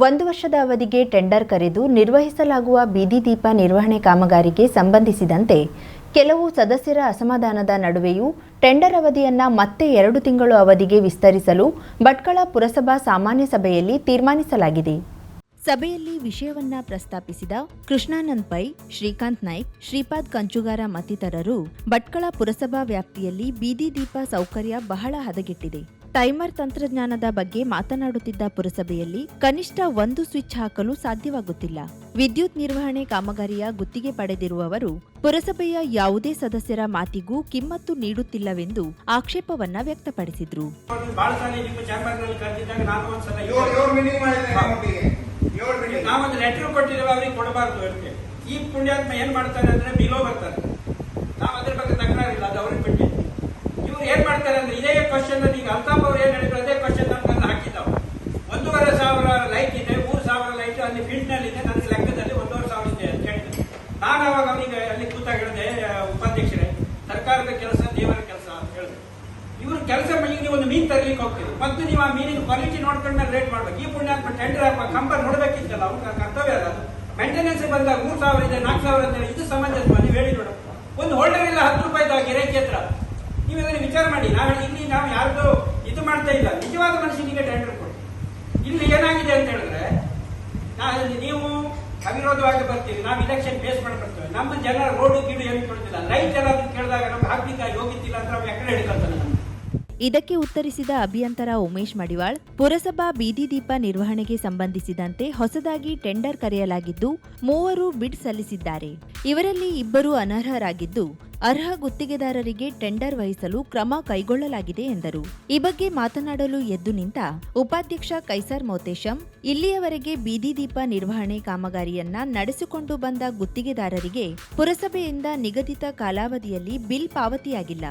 ಒಂದು ವರ್ಷದ ಅವಧಿಗೆ ಟೆಂಡರ್ ಕರೆದು ನಿರ್ವಹಿಸಲಾಗುವ ಬೀದಿ ದೀಪ ನಿರ್ವಹಣೆ ಕಾಮಗಾರಿಗೆ ಸಂಬಂಧಿಸಿದಂತೆ ಕೆಲವು ಸದಸ್ಯರ ಅಸಮಾಧಾನದ ನಡುವೆಯೂ ಟೆಂಡರ್ ಅವಧಿಯನ್ನ ಮತ್ತೆ ಎರಡು ತಿಂಗಳು ಅವಧಿಗೆ ವಿಸ್ತರಿಸಲು ಭಟ್ಕಳ ಪುರಸಭಾ ಸಾಮಾನ್ಯ ಸಭೆಯಲ್ಲಿ ತೀರ್ಮಾನಿಸಲಾಗಿದೆ. ಸಭೆಯಲ್ಲಿ ವಿಷಯವನ್ನ ಪ್ರಸ್ತಾಪಿಸಿದ ಕೃಷ್ಣಾನಂದ್ ಪೈ, ಶ್ರೀಕಾಂತ್ ನಾಯ್ಕ್, ಶ್ರೀಪಾದ್ ಕಂಚುಗಾರ ಮತ್ತಿತರರು ಭಟ್ಕಳ ಪುರಸಭಾ ವ್ಯಾಪ್ತಿಯಲ್ಲಿ ಬೀದಿ ದೀಪ ಸೌಕರ್ಯ ಬಹಳ ಹದಗೆಟ್ಟಿದೆ. ಟೈಮರ್ ತಂತ್ರಜ್ಞಾನದ ಬಗ್ಗೆ ಮಾತನಾಡುತ್ತಿದ್ದ ಪುರಸಭೆಯಲ್ಲಿ ಕನಿಷ್ಠ ಒಂದು ಸ್ವಿಚ್ ಹಾಕಲು ಸಾಧ್ಯವಾಗುತ್ತಿಲ್ಲ. ವಿದ್ಯುತ್ ನಿರ್ವಹಣೆ ಕಾಮಗಾರಿಯ ಗುತ್ತಿಗೆ ಪಡೆದಿರುವವರು ಪುರಸಭೆಯ ಯಾವುದೇ ಸದಸ್ಯರ ಮಾತಿಗೂ ಕಿಮ್ಮತ್ತು ನೀಡುತ್ತಿಲ್ಲವೆಂದು ಆಕ್ಷೇಪವನ್ನ ವ್ಯಕ್ತಪಡಿಸಿದ್ರು. ಈ ಪುಣ್ಯಾತ್ಮ ಏನ್ ಮಾಡ್ತಾರೆ ಅಂದ್ರೆ ಬಿಲೋ ಬರ್ತಾರೆ. ನಾವು ಅದ್ರ ಬಗ್ಗೆ ತಕರಾರಿಲ್ಲ ಅದು ಅವ್ರಿಗೆ ಏನ್ ಮಾಡ್ತಾರೆ ಅಂದ್ರೆ ಇದೇ ಕ್ವಶನ್ ಈಗ ಅಲ್ತಾಫ್ ಅವ್ರು ಏನ್ ಹೇಳಿದ್ರು ಅದೇ ಕ್ವಶನ್ ನಮ್ಗೆ ಹಾಕಿದ್ದಾವೆ. ಒಂದೂವರೆ ಸಾವಿರ ಲೈಟ್ ಇದೆ, ಮೂರು ಸಾವಿರ ಲೈಟ್ ಅಲ್ಲಿ ಫೀಲ್ಡ್ನಲ್ಲಿ ಇದೆ ನನ್ನ ಲೆಕ್ಕದಲ್ಲಿ ಒಂದೂವರೆ ಸಾವಿರ ಇದೆ ಅಂತ ಹೇಳಿದ್ರು ನಾನು ಅವಾಗ ಅವನಿಗೆ ಅಲ್ಲಿ ಕೂತಾಗ ಹೇಳಿದೆ ಉಪಾಧ್ಯಕ್ಷರೇ, ಸರ್ಕಾರದ ಕೆಲಸ, ದೇವರ ಕೆಲಸ ಅಂತ ಹೇಳಿದೆ ಇವರು ಕೆಲಸ ನೀವು ಒಂದು ಮೀನ್ ತರಲಿಕ್ಕೆ ಹೋಗ್ತೀರಿ. ಮತ್ತು ನೀವು ಆ ಮೀನಿನ ಕ್ವಾಲಿಟಿ ನೋಡ್ಕೊಂಡು ಮೇಲೆ ರೇಟ್ ಮಾಡ್ಬೇಕು. ಈ ಪುಣ್ಯಾತ್ಮ ಟೆಂಡರ್ ಹಾಕುವ ಕಂಪನಿ ನೋಡ್ಬೇಕಿತ್ತಲ್ಲ, ಅವ್ರ ಕರ್ತವ್ಯ ಅಲ್ಲ ಮೇಂಟೆನೆನ್ಸ್ ಬಂದಾಗ ಮೂರು ಸಾವಿರ ಇದೆ, ನಾಲ್ಕು ಸಾವಿರ ಅಂತ ಇದು ಸಮಂಜಸ ನೀವು ಹೇಳಿ ನೋಡೋಣ ಒಂದು ಹೋಲ್ಡರ್ ಇಲ್ಲ ಹತ್ತು ರೂಪಾಯಿ ಗಿರಾಕಿ ಹತ್ರ. ನೀವು ಇದನ್ನ ವಿಚಾರ ಮಾಡಿ, ನಾವು ಇಲ್ಲಿ ನಾವು ಯಾರ್ದು ಇದು ಮಾಡ್ತಾ ಇಲ್ಲ, ನಿಜವಾದ ಮನುಷ್ಯನಿಗೆ ಟೆಂಡರ್ ಕೊಡಿ. ಇಲ್ಲಿ ಏನಾಗಿದೆ ಅಂತ ಹೇಳಿದ್ರೆ ನಾವು ನೀವು ಅವಿರೋಧವಾಗಿ ಬರ್ತೀವಿ ನಾವು ಇಲೆಕ್ಷನ್ ಫೇಸ್ ಮಾಡಿ ಬರ್ತೇವೆ. ನಮ್ಮ ಜನ ರೋಡು ಗೀಡು ಏನು ಕೊಡ್ತಿಲ್ಲ ರೈಟ್ ಎಲ್ಲ ಕೇಳಿದಾಗ ನಮ್ಗೆ ಹಾಕ್ಲಿಕ್ಕೆ ಯೋಗ್ಯತಿಲ್ಲ ಅಂತ ನಾವು ಎಕಡೆ ಹಿಡ್ಕೊಳ್ತಾನೆ ನಮ್ಗೆ ಇದಕ್ಕೆ ಉತ್ತರಿಸಿದ ಅಭಿಯಂತರ ಉಮೇಶ್ ಮಡಿವಾಳ್, ಪುರಸಭಾ ಬೀದಿ ದೀಪ ನಿರ್ವಹಣೆಗೆ ಸಂಬಂಧಿಸಿದಂತೆ ಹೊಸದಾಗಿ ಟೆಂಡರ್ ಕರೆಯಲಾಗಿದ್ದು, ಮೂವರು ಬಿಡ್ ಸಲ್ಲಿಸಿದ್ದಾರೆ. ಇವರಲ್ಲಿ ಇಬ್ಬರು ಅನರ್ಹರಾಗಿದ್ದು, ಅರ್ಹ ಗುತ್ತಿಗೆದಾರರಿಗೆ ಟೆಂಡರ್ ವಹಿಸಲು ಕ್ರಮ ಕೈಗೊಳ್ಳಲಾಗಿದೆ ಎಂದರು. ಈ ಬಗ್ಗೆ ಮಾತನಾಡಲು ಎದ್ದು ನಿಂತ ಉಪಾಧ್ಯಕ್ಷ ಕೈಸರ್ ಮೋತೇಶಂ, ಇಲ್ಲಿಯವರೆಗೆ ಬೀದಿ ದೀಪ ನಿರ್ವಹಣೆ ಕಾಮಗಾರಿಯನ್ನ ನಡೆಸಿಕೊಂಡು ಬಂದ ಗುತ್ತಿಗೆದಾರರಿಗೆ ಪುರಸಭೆಯಿಂದ ನಿಗದಿತ ಕಾಲಾವಧಿಯಲ್ಲಿ ಬಿಲ್ ಪಾವತಿಯಾಗಿಲ್ಲ.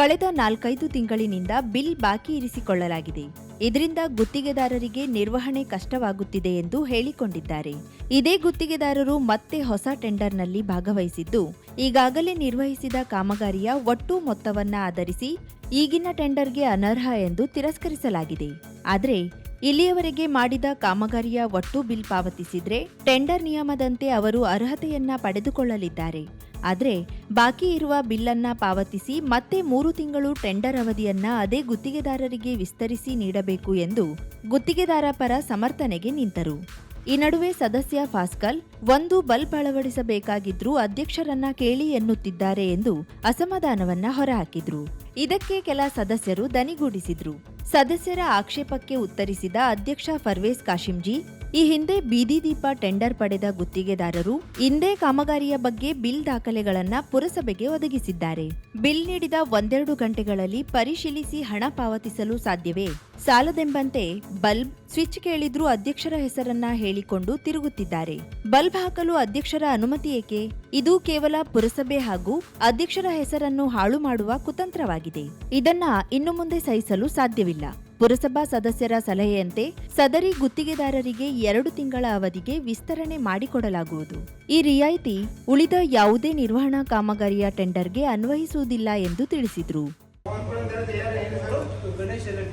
ಕಳೆದ ನಾಲ್ಕೈದು ತಿಂಗಳಿನಿಂದ ಬಿಲ್ ಬಾಕಿ ಇರಿಸಿಕೊಳ್ಳಲಾಗಿದೆ. ಇದರಿಂದ ಗುತ್ತಿಗೆದಾರರಿಗೆ ನಿರ್ವಹಣೆ ಕಷ್ಟವಾಗುತ್ತಿದೆ ಎಂದು ಹೇಳಿಕೊಂಡಿದ್ದಾರೆ. ಇದೇ ಗುತ್ತಿಗೆದಾರರು ಮತ್ತೆ ಹೊಸ ಟೆಂಡರ್ನಲ್ಲಿ ಭಾಗವಹಿಸಿದ್ದು, ಈಗಾಗಲೇ ನಿರ್ವಹಿಸಿದ ಕಾಮಗಾರಿಯ ಒಟ್ಟು ಮೊತ್ತವನ್ನ ಆಧರಿಸಿ ಈಗಿನ ಟೆಂಡರ್ಗೆ ಅನರ್ಹ ಎಂದು ತಿರಸ್ಕರಿಸಲಾಗಿದೆ. ಆದರೆ, ಇಲ್ಲಿಯವರೆಗೆ ಮಾಡಿದ ಕಾಮಗಾರಿಯ ಒಟ್ಟು ಬಿಲ್ ಪಾವತಿಸಿದ್ರೆ ಟೆಂಡರ್ ನಿಯಮದಂತೆ ಅವರು ಅರ್ಹತೆಯನ್ನ ಪಡೆದುಕೊಳ್ಳಲಿದ್ದಾರೆ. ಆದರೆ ಬಾಕಿ ಇರುವ ಬಿಲ್ಲನ್ನ ಪಾವತಿಸಿ ಮತ್ತೆ ಮೂರು ತಿಂಗಳು ಟೆಂಡರ್ ಅವಧಿಯನ್ನ ಅದೇ ಗುತ್ತಿಗೆದಾರರಿಗೆ ವಿಸ್ತರಿಸಿ ನೀಡಬೇಕು ಎಂದು ಗುತ್ತಿಗೆದಾರ ಪರ ಸಮರ್ಥನೆಗೆ ನಿಂತರು. ಈ ನಡುವೆ ಸದಸ್ಯ ಫಾಸ್ಕಲ್, ಒಂದು ಬಲ್ಬ್ ಅಳವಡಿಸಬೇಕಾಗಿದ್ರೂ ಅಧ್ಯಕ್ಷರನ್ನ ಕೇಳಿ ಎನ್ನುತ್ತಿದ್ದಾರೆ ಎಂದು ಅಸಮಾಧಾನವನ್ನ ಹೊರಹಾಕಿದ್ರು. ಇದಕ್ಕೆ ಕೆಲ ಸದಸ್ಯರು ದನಿಗೂಡಿಸಿದ್ರು. ಸದಸ್ಯರ ಆಕ್ಷೇಪಕ್ಕೆ ಉತ್ತರಿಸಿದ ಅಧ್ಯಕ್ಷ ಫರ್ವೇಸ್ ಕಾಶಿಂಜಿ ಈ ಹಿಂದೆ ಬೀದಿ ದೀಪ ಟೆಂಡರ್ ಪಡೆದ ಗುತ್ತಿಗೆದಾರರು ಇಂದೇ ಕಾಮಗಾರಿಯ ಬಗ್ಗೆ ಬಿಲ್ ದಾಖಲೆಗಳನ್ನ ಪುರಸಭೆಗೆ ಒದಗಿಸಿದ್ದಾರೆ. ಬಿಲ್ ನೀಡಿದ ಒಂದೆರಡು ಗಂಟೆಗಳಲ್ಲಿ ಪರಿಶೀಲಿಸಿ ಹಣ ಪಾವತಿಸಲು ಸಾಧ್ಯವೇ? ಸಾಲದೆಂಬಂತೆ ಬಲ್ಬ್ ಸ್ವಿಚ್ ಕೇಳಿದ್ರೂ ಅಧ್ಯಕ್ಷರ ಹೆಸರನ್ನ ಹೇಳಿಕೊಂಡು ತಿರುಗುತ್ತಿದ್ದಾರೆ. ಬಲ್ಬ್ ಹಾಕಲು ಅಧ್ಯಕ್ಷರ ಅನುಮತಿ ಏಕೆ? ಇದು ಕೇವಲ ಪುರಸಭೆ ಹಾಗೂ ಅಧ್ಯಕ್ಷರ ಹೆಸರನ್ನು ಹಾಳು ಮಾಡುವ ಕುತಂತ್ರವಾಗಿದೆ. ಇದನ್ನ ಇನ್ನು ಮುಂದೆ ಸಹಿಸಲು ಸಾಧ್ಯವಿಲ್ಲ. ಪುರಸಭಾ ಸದಸ್ಯರ ಸಲಹೆಯಂತೆ ಸದರಿ ಗುತ್ತಿಗೆದಾರರಿಗೆ ಎರಡು ತಿಂಗಳ ಅವಧಿಗೆ ವಿಸ್ತರಣೆ ಮಾಡಿಕೊಡಲಾಗುವುದು. ಈ ರಿಯಾಯಿತಿ ಉಳಿದ ಯಾವುದೇ ನಿರ್ವಹಣಾ ಕಾಮಗಾರಿಯ ಟೆಂಡರ್ಗೆ ಅನ್ವಯಿಸುವುದಿಲ್ಲ ಎಂದು ತಿಳಿಸಿದರು.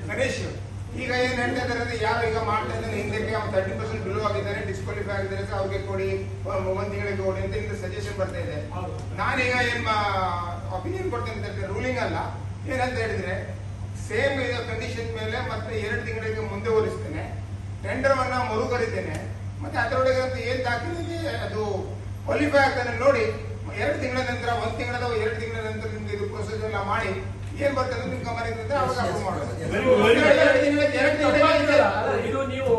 ಗಣೇಶ್ ಈಗ ಏನ್ ಹೇಳ್ತಾ ಇದಾರೆ ಯಾರು ಈಗ ಮಾಡ್ತಾ ಇದ್ದಾನೆ ಹಿಂದಕ್ಕೆ ಅವ್ನು ತರ್ಟಿ ಪರ್ಸೆಂಟ್ ಬಿಲೋ ಆಗಿದ್ದಾರೆ ಡಿಸ್ಕ್ವಾಲಿಫೈ ಆಗಿದ್ದಾರೆ ಅವ್ರಿಗೆ ಕೊಡಿ ಒಂದ್ ತಿಂಗಳಿಗೆ ಕೊಡಿ ಅಂತ ಇಂದ ಸಜೆಷನ್ ಬರ್ತಾ ಇದೆ. ನಾನೀಗ ಏನ್ ಒಪಿನಿಯನ್ ಕೊಡ್ತೇನೆ ಅಂತ ರೂಲಿಂಗ್ ಅಲ್ಲ. ಏನಂತ ಹೇಳಿದ್ರೆ ಸೇಮ್ ಇದು ಕಂಡೀಷನ್ ಮೇಲೆ ಮತ್ತೆ ಎರಡು ತಿಂಗಳಿಗೆ ಮುಂದೆ ಹೋಲಿಸ್ತೇನೆ. ಟೆಂಡರ್ ವನ್ನ ಮರುಕರಿತೇನೆ ಮತ್ತೆ ಅದರೊಳಗೆ ಅಂತ ಏನ್ ದಾಖಲೆ ಅದು ಕ್ವಾಲಿಫೈ ಆಗ್ತಾನೆ ನೋಡಿ. ಎರಡು ತಿಂಗಳ ನಂತರ ಒಂದ್ ತಿಂಗಳ ಎರಡು ತಿಂಗಳ ನಂತರ ನಿಮ್ಗೆ ಇದು ಪ್ರೊಸೆಸ್ ಎಲ್ಲ ಮಾಡಿ ಏನ್ ಬರ್ತದೆ ನಿಮ್ ಗಮನಕ್ಕೆ ಅಂತ ಅವಾಗ ಅಪ್ರೂವ್ ಮಾಡೋದು. ಇದು ನೀವು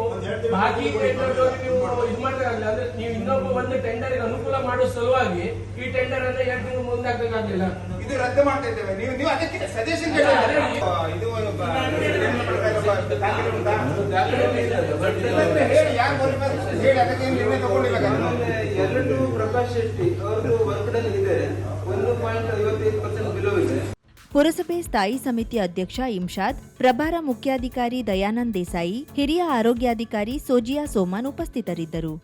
ಬಾಕಿ ಟೆಂಡರ್ ನೀವು ಇದು ಮಾಡ್ತಾರಲ್ಲ ಅಂದ್ರೆ ನೀವು ಇನ್ನೊಬ್ಬ ಒಂದು ಟೆಂಡರ್ ಅನುಕೂಲ ಮಾಡೋ ಸಲುವಾಗಿ ಈ ಟೆಂಡರ್ ಅನ್ನ ಎರಡು ತಿಂಗಳು ಮುಂದೆ ಹಾಕಬೇಕಾಗಿಲ್ಲ ಇದು ರದ್ದು ಮಾಡ್ತಾ ಇದ್ದೇವೆ ನೀವು ನೀವು ಅದಕ್ಕೆ ಸಜೆಷನ್ ಇದು ಹೇಳಿ ಯಾರು ಹೇಳಿ ಅದಕ್ಕೆ ನಿರ್ಣಯ ತಗೊಂಡಿಲ್ಲ ಎರಡು ಪ್ರಕಾಶ್ ಶೆಟ್ಟಿ ಅವ್ರದ್ದು ವರ್ಕ್ ಡನ್ ಇದೆ. ಒಂದು ಪಾಯಿಂಟ್ ಐವತ್ತೈದು ಪರ್ಸೆಂಟ್ ಬಿಲೋ ಇದೆ. ಪುರಸಭೆ ಸ್ಥಾಯಿ ಸಮಿತಿ ಅಧ್ಯಕ್ಷ ಇಂಶಾದ್ ಪ್ರಭಾರ ಮುಖ್ಯಾಧಿಕಾರಿ ದಯಾನಂದ್ ದೇಸಾಯಿ ಹಿರಿಯ ಆರೋಗ್ಯಾಧಿಕಾರಿ ಸೋಜಿಯಾ ಸೋಮನ್ ಉಪಸ್ಥಿತರಿದ್ದರು.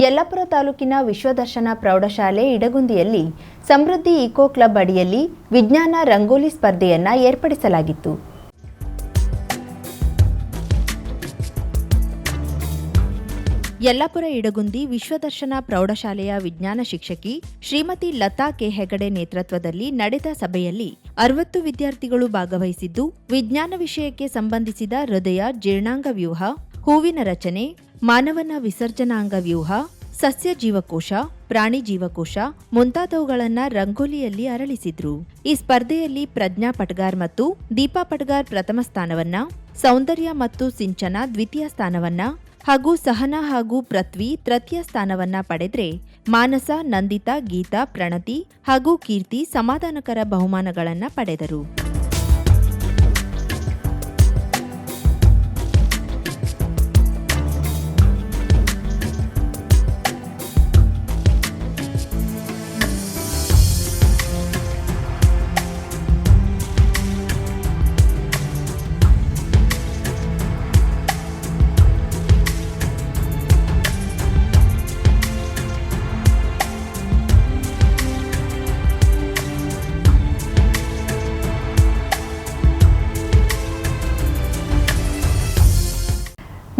ಯಲ್ಲಪುರ ತಾಲೂಕಿನ ವಿಶ್ವದರ್ಶನ ಪ್ರೌಢಶಾಲೆ ಇಡಗುಂದಿಯಲ್ಲಿ ಸಮೃದ್ಧಿ ಇಕೋ ಕ್ಲಬ್ ಅಡಿಯಲ್ಲಿ ವಿಜ್ಞಾನ ರಂಗೋಲಿ ಸ್ಪರ್ಧೆಯನ್ನ ಏರ್ಪಡಿಸಲಾಗಿತ್ತು. ಯಲ್ಲಾಪುರ ಇಡಗುಂದಿ ವಿಶ್ವದರ್ಶನ ಪ್ರೌಢಶಾಲೆಯ ವಿಜ್ಞಾನ ಶಿಕ್ಷಕಿ ಶ್ರೀಮತಿ ಲತಾ ಕೆ ಹೆಗಡೆ ನೇತೃತ್ವದಲ್ಲಿ ನಡೆದ ಸಭೆಯಲ್ಲಿ ಅರವತ್ತು ವಿದ್ಯಾರ್ಥಿಗಳು ಭಾಗವಹಿಸಿದ್ದು, ವಿಜ್ಞಾನ ವಿಷಯಕ್ಕೆ ಸಂಬಂಧಿಸಿದ ಹೃದಯ, ಜೀರ್ಣಾಂಗ ವ್ಯೂಹ ಹೂವಿನ ರಚನೆ, ಮಾನವನ ವಿಸರ್ಜನಾಂಗ ವ್ಯೂಹ, ಸಸ್ಯ ಜೀವಕೋಶ, ಪ್ರಾಣಿ ಜೀವಕೋಶ ಮುಂತಾದವುಗಳನ್ನ ರಂಗೋಲಿಯಲ್ಲಿ ಅರಳಿಸಿದ್ರು. ಈ ಸ್ಪರ್ಧೆಯಲ್ಲಿ ಪ್ರಜ್ಞಾ ಪಟ್ಗಾರ್ ಮತ್ತು ದೀಪಾ ಪಟ್ಗಾರ್ ಪ್ರಥಮ ಸ್ಥಾನವನ್ನ, ಸೌಂದರ್ಯ ಮತ್ತು ಸಿಂಚನ ದ್ವಿತೀಯ ಸ್ಥಾನವನ್ನ ಹಾಗೂ ಸಹನಾ ಹಾಗೂ ಪೃಥ್ವಿ ತೃತೀಯ ಸ್ಥಾನವನ್ನ ಪಡೆದ್ರೆ ಮಾನಸ, ನಂದಿತಾ, ಗೀತಾ, ಪ್ರಣತಿ ಹಾಗೂ ಕೀರ್ತಿ ಸಮಾಧಾನಕರ ಬಹುಮಾನಗಳನ್ನ ಪಡೆದರು.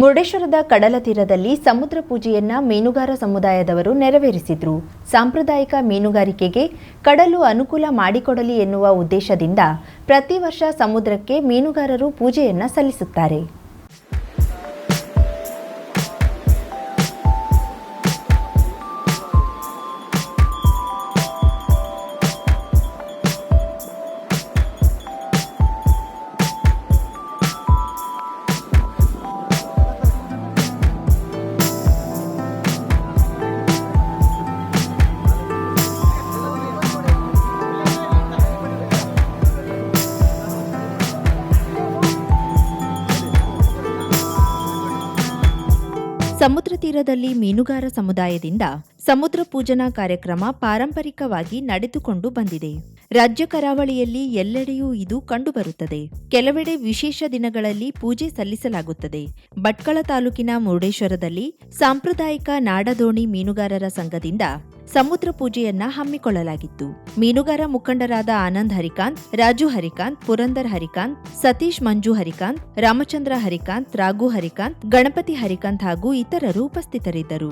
ಮುರುಡೇಶ್ವರದ ಕಡಲ ತೀರದಲ್ಲಿ ಸಮುದ್ರ ಪೂಜೆಯನ್ನ ಮೀನುಗಾರ ಸಮುದಾಯದವರು ನೆರವೇರಿಸಿದ್ರು. ಸಾಂಪ್ರದಾಯಿಕ ಮೀನುಗಾರಿಕೆಗೆ ಕಡಲು ಅನುಕೂಲ ಮಾಡಿಕೊಡಲಿ ಎನ್ನುವ ಉದ್ದೇಶದಿಂದ ಪ್ರತಿ ವರ್ಷ ಸಮುದ್ರಕ್ಕೆ ಮೀನುಗಾರರು ಪೂಜೆಯನ್ನ ಸಲ್ಲಿಸುತ್ತಾರೆ. ಸಮುದ್ರ ತೀರದಲ್ಲಿ ಮೀನುಗಾರ ಸಮುದಾಯದಿಂದ ಸಮುದ್ರ ಪೂಜನಾ ಕಾರ್ಯಕ್ರಮ ಪಾರಂಪರಿಕವಾಗಿ ನಡೆದುಕೊಂಡು ಬಂದಿದೆ. ರಾಜ್ಯ ಕರಾವಳಿಯಲ್ಲಿ ಎಲ್ಲೆಡೆಯೂ ಇದು ಕಂಡುಬರುತ್ತದೆ. ಕೆಲವೆಡೆ ವಿಶೇಷ ದಿನಗಳಲ್ಲಿ ಪೂಜೆ ಸಲ್ಲಿಸಲಾಗುತ್ತದೆ. ಭಟ್ಕಳ ತಾಲೂಕಿನ ಮುರುಡೇಶ್ವರದಲ್ಲಿ ಸಾಂಪ್ರದಾಯಿಕ ನಾಡದೋಣಿ ಮೀನುಗಾರರ ಸಂಘದಿಂದ ಸಮುದ್ರ ಪೂಜೆಯನ್ನ ಹಮ್ಮಿಕೊಳ್ಳಲಾಗಿತ್ತು. ಮೀನುಗಾರ ಮುಖಂಡರಾದ ಆನಂದ್ ಹರಿಕಾಂತ್, ರಾಜು ಹರಿಕಾಂತ್, ಪುರಂದರ್ ಹರಿಕಾಂತ್, ಸತೀಶ್ ಮಂಜು ಹರಿಕಾಂತ್, ರಾಮಚಂದ್ರ ಹರಿಕಾಂತ್, ರಾಘು ಹರಿಕಾಂತ್, ಗಣಪತಿ ಹರಿಕಾಂತ್ ಹಾಗೂ ಇತರರು ಉಪಸ್ಥಿತರಿದ್ದರು.